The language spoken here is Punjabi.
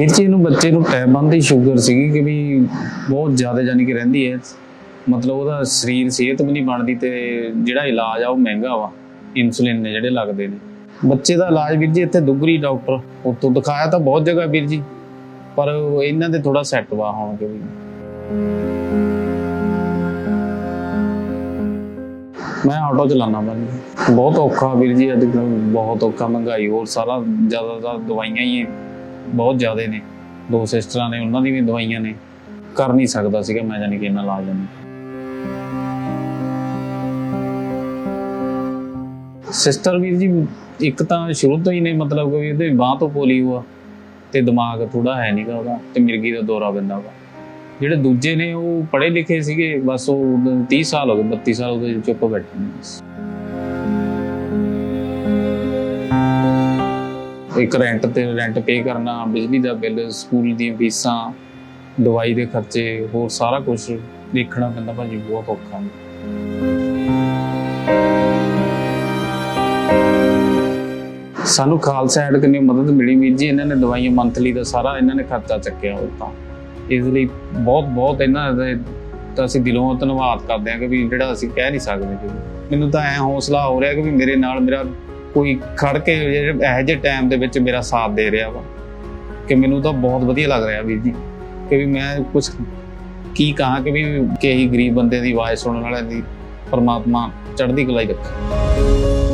ਵੀਰ ਜੀ ਇਹਨੂੰ ਬੱਚੇ ਨੂੰ ਟੈਬ ਬੰਦੀ ਸ਼ੂਗਰ ਸੀਗੀ ਕਿ ਵੀ ਬਹੁਤ ਜ਼ਿਆਦਾ ਜਾਨੀ ਕਿ ਰਹਿੰਦੀ ਹੈ। ਮਤਲਬ ਉਹਦਾ ਸਰੀਰ, ਸਿਹਤ ਵੀ ਨਹੀਂ ਬਣਦੀ ਤੇ ਜਿਹੜਾ ਇਲਾਜ ਆ ਉਹ ਮਹਿੰਗਾ ਵਾ ਇਨਸੂਲਿਨ ਨੇ ਜਿਹੜੇ ਲੱਗਦੇ ਨੇ। ਬੱਚੇ ਦਾ ਇਲਾਜ ਵੀਰ ਜੀ ਇੱਥੇ ਦੁਗਰੀ ਡਾਕਟਰ ਉੱਥੋਂ ਦਿਖਾਇਆ ਤਾਂ ਬਹੁਤ ਜਗ੍ਹਾ ਵੀਰ ਜੀ, ਪਰ ਇਹਨਾਂ ਦੇ ਥੋੜਾ ਸੈੱਟ ਵਾ ਹੁਣ ਵੀ। ਮੈਂ ਆਟੋ ਚਲਾਉਣਾ ਮੈਂ ਬਹੁਤ ਔਖਾ ਵੀਰ ਜੀ, ਅੱਜ ਕੱਲ੍ਹ ਬਹੁਤ ਔਖਾ, ਮਹਿੰਗਾਈ, ਹੋਰ ਸਾਰਾ ਜ਼ਿਆਦਾਤਰ ਦਵਾਈਆਂ ਹੀ। ਬਹੁਤ ਜ਼ਿਆਦੇ ਨੇ। ਦੋ ਸਿਸਟਰਾਂ ਨੇ, ਉਹਨਾਂ ਦੀ ਵੀ ਦਵਾਈਆਂ ਨੇ। ਕਰ ਨਹੀਂ ਸਕਦਾ ਸੀਗਾ ਮੈਂ ਜਾਨੀ ਕਿ ਇਹਨਾਂ ਇਲਾਜ ਨੂੰ। ਸਿਸਟਰ ਵੀਰ ਜੀ, ਇੱਕ ਤਾਂ ਸ਼ੁਰੂ ਤੋਂ ਹੀ ਨੇ, ਮਤਲਬ ਕਿ ਇਹਦੇ ਬਾਹ ਤੋਂ ਪੋਲੀ ਆ ਤੇ ਦਿਮਾਗ ਥੋੜਾ ਹੈ ਨਹੀਂਗਾ ਉਹਦਾ ਤੇ ਮਿਰਗੀ ਦਾ ਦੌਰਾ ਪੈਂਦਾ ਵਾ। ਜਿਹੜੇ ਦੂਜੇ ਨੇ, ਉਹ ਪੜ੍ਹੇ ਲਿਖੇ ਸੀਗੇ, ਬਸ ਉਹ 30 ਸਾਲ ਹੋ ਗਏ 32 ਸਾਲ ਉਹਦੇ ਚੁੱਪ ਬੈਠੇ ਨੇ ਇੱਕ ਰੈਂਟ ਤੇ ਰੈਂਟ ਪੇ ਕਰਨਾ, ਬਿਜਲੀ ਦਾ ਬਿੱਲ ਸਕੂਲ ਦੀਆਂ ਫੀਸਾਂ, ਦਵਾਈ ਦੇ ਖਰਚੇ, ਹੋਰ ਸਾਰਾ ਕੁਝ ਦੇਖਣਾ ਪੈਂਦਾ ਭਾਜੀ, ਬਹੁਤ ਔਖਾ ਹੈ। ਸਾਨੂੰ ਖਾਲਸਾ ਐਡ ਕਿੰਨੀ ਮਦਦ ਮਿਲੀ ਵੀਰ ਜੀ, ਇਹਨਾਂ ਨੇ ਦਵਾਈਆਂ ਮੰਥਲੀ ਦਾ ਸਾਰਾ ਇਹਨਾਂ ਨੇ ਖਰਚਾ ਚੱਕਿਆ ਉਹ ਤਾਂ। ਇਸ ਲਈ ਬਹੁਤ ਬਹੁਤ ਇਹਨਾਂ ਦਾ ਤਾਂ ਅਸੀਂ ਦਿਲੋਂ ਧੰਨਵਾਦ ਕਰਦੇ ਹਾਂ ਕਿ ਵੀ ਜਿਹੜਾ ਅਸੀਂ ਕਹਿ ਨਹੀਂ ਸਕਦੇ। ਕਿ ਮੈਨੂੰ ਤਾਂ ਐ ਹੌਸਲਾ ਹੋ ਰਿਹਾ ਕਿ ਵੀ ਮੇਰੇ ਨਾਲ ਮੇਰਾ ਕੋਈ ਖੜ ਕੇ ਜਿਹੜੇ ਇਹੋ ਜਿਹੇ ਟਾਈਮ ਦੇ ਵਿੱਚ ਮੇਰਾ ਸਾਥ ਦੇ ਰਿਹਾ ਵਾ, ਕਿ ਮੈਨੂੰ ਤਾਂ ਬਹੁਤ ਵਧੀਆ ਲੱਗ ਰਿਹਾ ਵੀਰ ਜੀ, ਕਿ ਵੀ ਮੈਂ ਕੁਝ ਕੀ ਕਹਾਂ ਕਿ ਵੀ ਕਿ ਗਰੀਬ ਬੰਦੇ ਦੀ ਆਵਾਜ਼ ਸੁਣਨ ਵਾਲਿਆਂ ਦੀ ਪਰਮਾਤਮਾ ਚੜ੍ਹਦੀ ਕਲਾਈ ਹੀ ਰੱਖੇ।